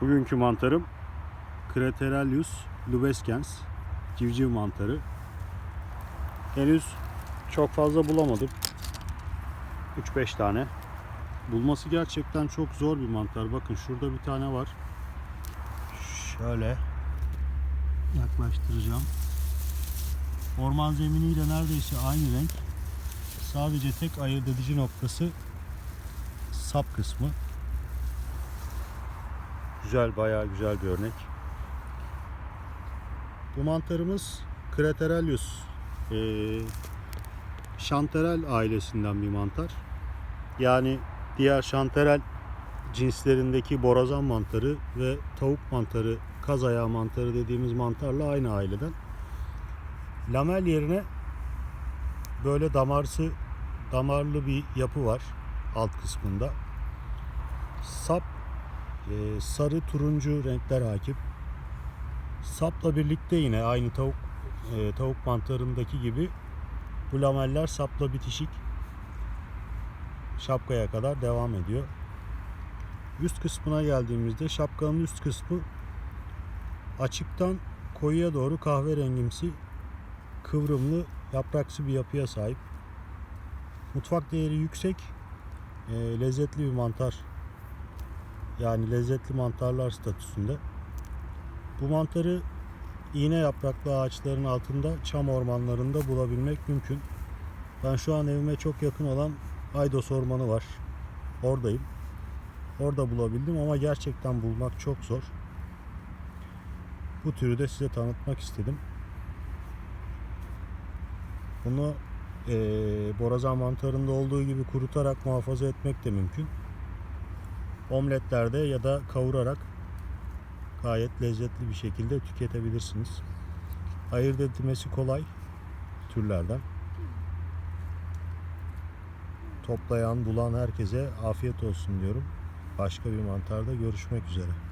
Bugünkü mantarım Craterellus lubescens civciv mantarı. Henüz çok fazla bulamadım. 3-5 tane. Bulması gerçekten çok zor bir mantar. Bakın şurada bir tane var. Şöyle yaklaştıracağım. Orman zeminiyle neredeyse aynı renk. Sadece tek ayırt edici noktası sap kısmı. Güzel, bayağı güzel bir örnek. Bu mantarımız Craterellus e, Chanterelle ailesinden bir mantar. Yani diğer Chanterelle cinslerindeki borazan mantarı ve tavuk mantarı, kaz ayağı mantarı dediğimiz mantarla aynı aileden. Lamel yerine böyle damarsı damarlı bir yapı var alt kısmında. Sap e, sarı turuncu renkler hakim. Sapla birlikte yine aynı tavuk e, tavuk mantarındaki gibi bu lameller sapla bitişik şapkaya kadar devam ediyor. Üst kısmına geldiğimizde şapkanın üst kısmı açıktan koyuya doğru kahverengimsi kıvrımlı yapraksı bir yapıya sahip. Mutfak değeri yüksek, e, lezzetli bir mantar. Yani lezzetli mantarlar statüsünde. Bu mantarı iğne yapraklı ağaçların altında çam ormanlarında bulabilmek mümkün. Ben şu an evime çok yakın olan Aydos Ormanı var. Oradayım. Orada bulabildim ama gerçekten bulmak çok zor. Bu türü de size tanıtmak istedim. Bunu eee borazan mantarında olduğu gibi kurutarak muhafaza etmek de mümkün. Omletlerde ya da kavurarak gayet lezzetli bir şekilde tüketebilirsiniz. Ayırt edilmesi kolay türlerden. Toplayan, bulan herkese afiyet olsun diyorum. Başka bir mantarda görüşmek üzere.